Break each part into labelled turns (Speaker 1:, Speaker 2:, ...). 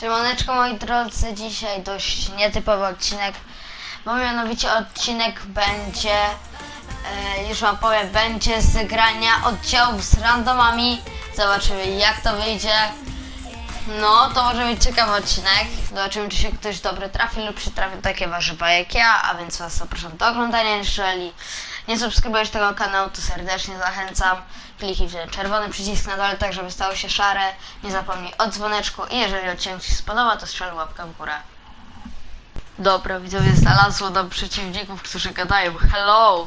Speaker 1: Siemaneczko moi drodzy, dzisiaj dość nietypowy odcinek, bo mianowicie odcinek będzie, e, już wam powiem, będzie z grania oddziałów z randomami. Zobaczymy jak to wyjdzie. No, to może być ciekawy odcinek. Zobaczymy, czy się ktoś dobry trafi lub przytrafi takie warzywa jak ja, a więc was zapraszam do oglądania. Jeżeli nie subskrybujesz tego kanału, to serdecznie zachęcam. Kliknij czerwony przycisk na dole, tak żeby stało się szare. Nie zapomnij o dzwoneczku i jeżeli odcinek Ci się spodoba, to strzel łapkę w górę. Dobra, widzowie, znalazło do przeciwników, którzy gadają Hello,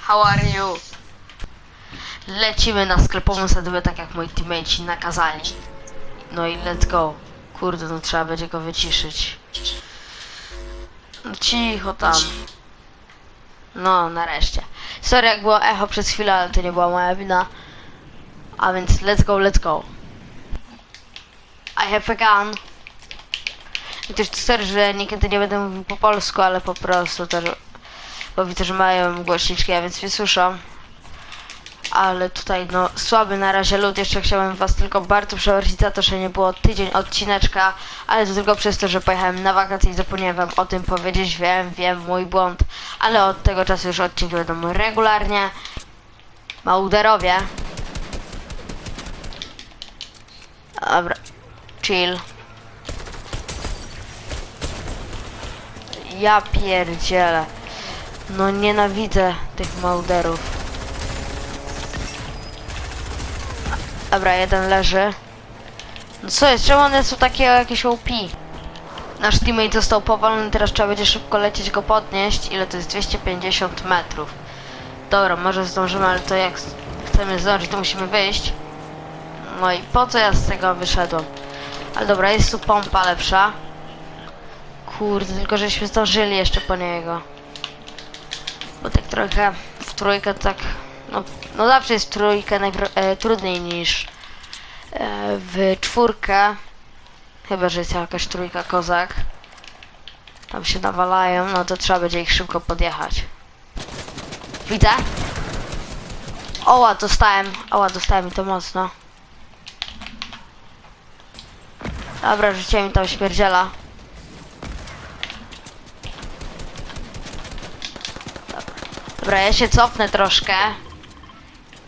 Speaker 1: how are you? Lecimy na sklepową sadybę, tak jak moi teammates nakazali. No i let's go. Kurde, no trzeba będzie go wyciszyć. No cicho tam. No, nareszcie. Sorry, jak było echo przez chwilę, ale to nie była moja wina. A więc let's go, let's go. I have a gun. I też sorry, że niekiedy nie będę mówił po polsku, ale po prostu też, bo widzę, że mają głośniczki, a więc mnie słyszą. Ale tutaj no słaby na razie lud. Jeszcze chciałem was tylko bardzo przeprosić za to, że nie było tydzień odcineczka, ale to tylko przez to, że pojechałem na wakacje i zapomniałem wam o tym powiedzieć. Wiem, wiem, mój błąd. Ale od tego czasu już odcinki będą regularnie. Mauderowie. Dobra. Chill. Ja pierdzielę. No nienawidzę tych mauderów. Dobra, jeden leży. No co jest? Czemu one są takie jakieś OP? Nasz teammate został powalony, teraz trzeba będzie szybko lecieć go podnieść. Ile to jest? 250 metrów. Dobra, może zdążymy, ale to jak chcemy zdążyć, to musimy wyjść. No i po co ja z tego wyszedłem? Ale dobra, jest tu pompa lepsza. Kurde, tylko żeśmy zdążyli jeszcze po niego. Bo tak trochę w trójkę tak... No, no zawsze jest najpro- e, trudniej niż e, w czwórkę. Chyba, że jest jakaś trójka kozak. Tam się nawalają, no to trzeba będzie ich szybko podjechać. Widzę? Oła, dostałem. Oła, dostałem i to mocno. Dobra, rzuciłem mi tam śmierdziela. Dobra, ja się cofnę troszkę.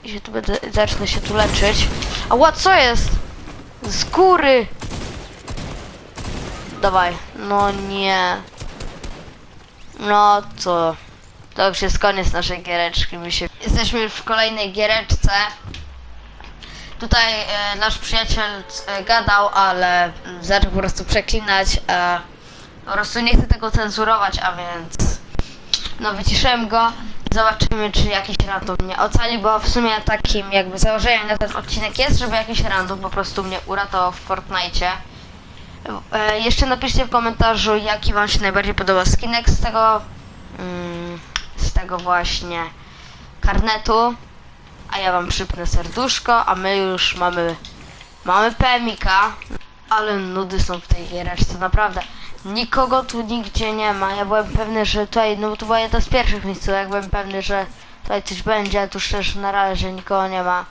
Speaker 1: I się tu będę, zacznę się tu leczyć. Ała, co jest? Z góry! Dawaj. No nie. No co? To już jest koniec naszej giereczki. My się... Jesteśmy już w kolejnej giereczce. Tutaj e, nasz przyjaciel e, gadał, ale mm, zaczął po prostu przeklinać. E, po prostu nie chcę tego cenzurować, a więc no wyciszyłem go. Zobaczymy, czy jakiś random mnie ocali, bo w sumie takim jakby założeniem na ten odcinek jest, żeby jakiś random po prostu mnie uratował w Fortnite. E, jeszcze napiszcie w komentarzu, jaki wam się najbardziej podoba skinek z tego, mm, z tego właśnie karnetu. A ja wam przypnę serduszko, a my już mamy, mamy PMika. Ale nudy są w tej giereczce, naprawdę. Nikogo tu nigdzie nie ma. Ja byłem pewny, że tutaj, no bo to była jedna z pierwszych miejsc, jak byłem pewny, że tutaj coś będzie, a tu szczerze na razie nikogo nie ma.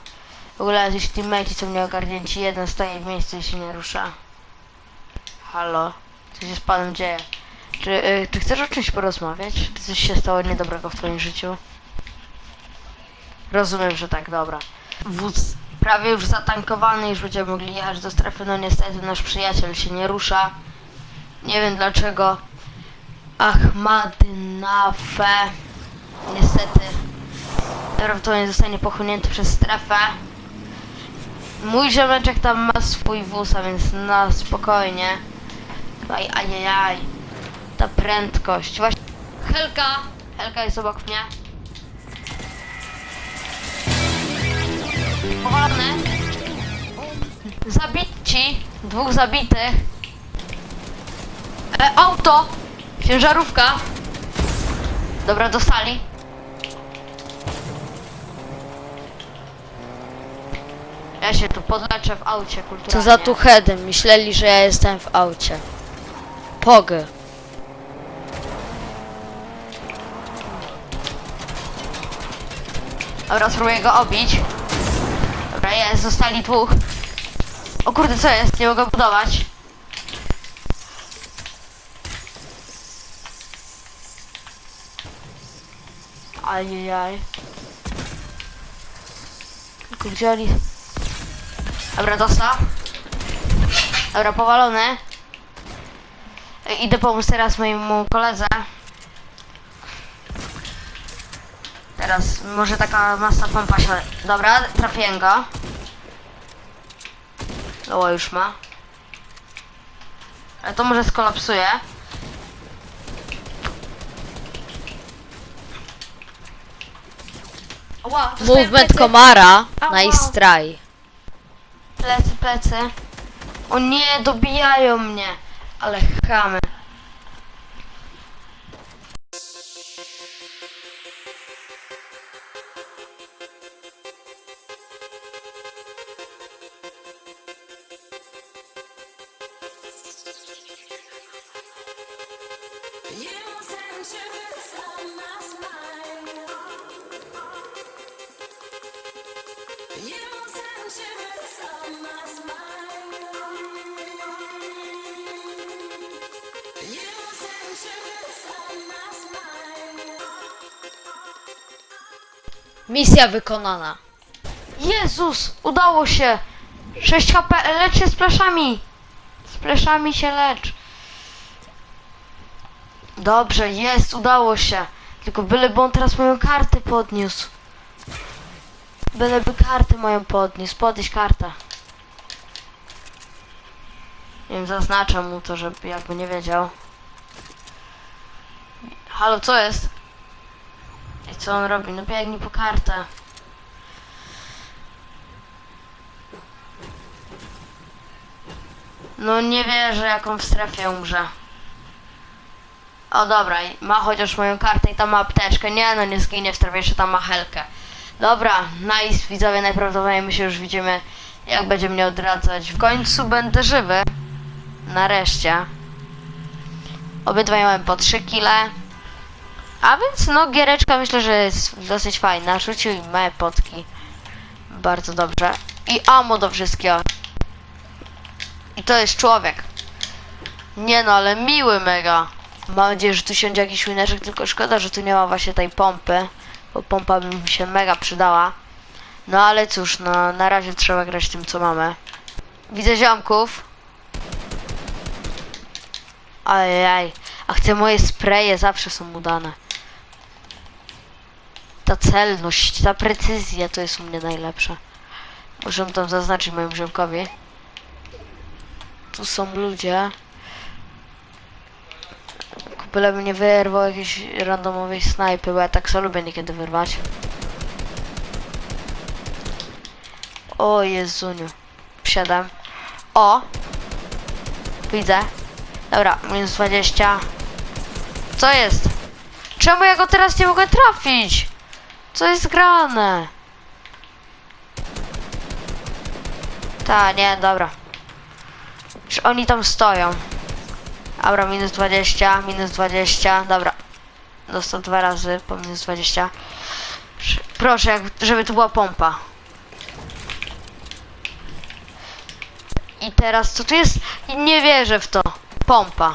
Speaker 1: W ogóle jacyś teammates są nieogarnięci, jeden stoi w miejscu i się nie rusza. Halo? Co się z panem dzieje? Czy, czy chcesz o czymś porozmawiać? Czy coś się stało niedobrego w twoim życiu? Rozumiem, że tak, dobra. Wóz prawie już zatankowany, już będziemy mogli jechać do strefy, no niestety nasz przyjaciel się nie rusza. Nie wiem dlaczego. Ahmadnafe. Niestety. Prawdopodobnie zostanie pochłonięty przez strefę. Mój ziomeczek tam ma swój wóz, a więc na spokojnie. Aj, ajajaj. Ta prędkość. Właśnie. Helka! Helka jest obok mnie. Powalony. Zabici. Dwóch zabitych. E, auto! Ciężarówka. Dobra, dostali. Ja się tu podleczę w aucie kulturalnie.
Speaker 2: Co za tu headem? Myśleli, że ja jestem w aucie. Pogę.
Speaker 1: Dobra, spróbuję go obić. Dobra, jest, zostali dwóch. O kurde, co jest? Nie mogę budować. Ajajaj. Tylko oni... Dobra, dostał. Dobra, powalony. E, Idę pomóc teraz mojemu koledze. Teraz może taka masa pompa się... Dobra, trafiłem go. Loła już ma. Ale to może skolapsuje. Ła,
Speaker 2: Movement
Speaker 1: plecy.
Speaker 2: komara.
Speaker 1: Ała.
Speaker 2: Nice try.
Speaker 1: Plecy, plecy. O nie, dobijają mnie. Ale chamy.
Speaker 2: Misja wykonana.
Speaker 1: Jezus, udało się. 6 HP, lecz się z pleszami. Z pleszami się lecz. Dobrze, jest, udało się. Tylko byleby on teraz moją kartę podniósł. Byleby kartę moją podniósł, podnieś kartę. Nie wiem, zaznaczam mu to, żeby jakby nie wiedział. Halo, co jest? Co on robi? No biegnij po kartę. No nie wierzę, jaką w strefie umrze. O dobra, ma chociaż moją kartę i tam ma apteczkę. Nie no, nie zginie w strefie, jeszcze tam ma helkę. Dobra, nice, widzowie, najprawdopodobniej my się już widzimy, jak będzie mnie odradzać. W końcu będę żywy. Nareszcie. Obydwaj mamy po 3 kile. A więc no, giereczka myślę, że jest dosyć fajna. Rzucił mi małe potki. Bardzo dobrze. I ammo do wszystkiego. I to jest człowiek. Nie no, ale miły mega. Mam nadzieję, że tu siądzie jakiś wineczek, tylko szkoda, że tu nie ma właśnie tej pompy. Bo pompa by mi się mega przydała. No ale cóż, no na razie trzeba grać tym, co mamy. Widzę ziomków. Ajaj. A chcę moje spreje, zawsze są udane. Ta celność, ta precyzja to jest u mnie najlepsza. Muszę tam zaznaczyć mojemu ziomkowi. Tu są ludzie. Byleby nie wyrwał jakiejś randomowej snajpy, bo ja tak sobie lubię niekiedy wyrwać. O Jezuniu. Wsiadam. O! Widzę. Dobra, minus 20. Co jest? Czemu ja go teraz nie mogę trafić? Co jest grane? Ta, nie, dobra. Czy oni tam stoją? Dobra, minus 20, minus 20, dobra. Dostał dwa razy po minus 20. Sz- Proszę, żeby tu była pompa. I teraz, co tu jest? Nie wierzę w to. Pompa.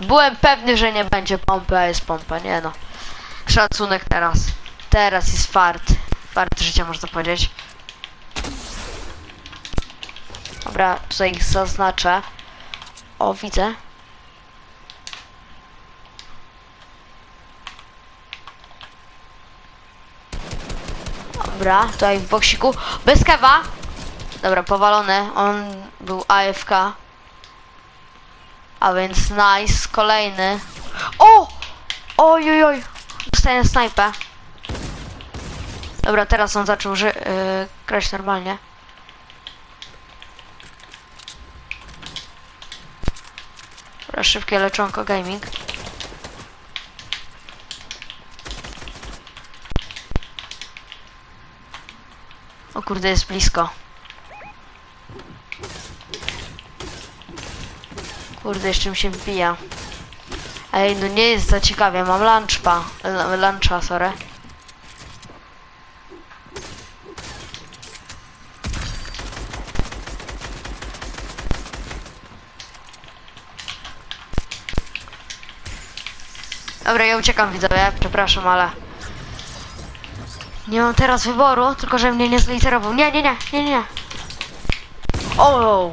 Speaker 1: Byłem pewny, że nie będzie pompy, a jest pompa, nie no. Szacunek teraz. Teraz jest fart. Fart życia, można powiedzieć. Dobra, tutaj ich zaznaczę. O, widzę. Dobra, tutaj w boksiku. Bez kewa. Dobra, powalony. On był AFK. A więc nice. Kolejny. O! Oj, oj, oj. Dostaję snajpę. Dobra, teraz on zaczął yy, grać normalnie. Dobra, szybkie leczonko gaming. O kurde, jest blisko. Kurde, jeszcze mi się wbija. Ej, no nie jest za ciekawie, mam lunchpa. Luncha, sorry. Dobra, ja uciekam widzowie, przepraszam, ale... Nie mam teraz wyboru, tylko że mnie nie zliterował. Nie, nie, nie, nie, nie. O,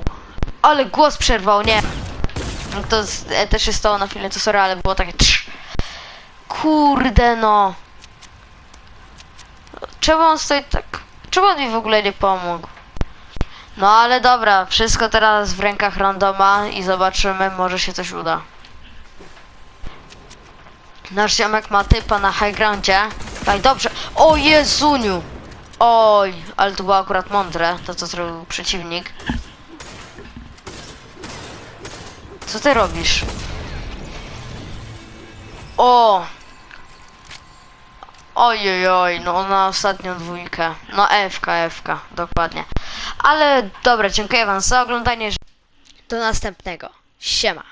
Speaker 1: ale głos przerwał, nie. No To e, też się stało na filmie, to sorry, ale było takie trz. Kurde no. Czemu on stoi tak... Czemu on mi w ogóle nie pomógł? No ale dobra, wszystko teraz w rękach randoma i zobaczymy, może się coś uda. Nasz ziomek ma typa na high groundzie. Tak, dobrze. O Jezuniu! Oj, ale to było akurat mądre, to co zrobił przeciwnik. Co ty robisz? O! Ojej, oj, no na ostatnią dwójkę. No FK, FK, dokładnie. Ale dobra, dziękuję wam za oglądanie.
Speaker 2: Do następnego. Siema.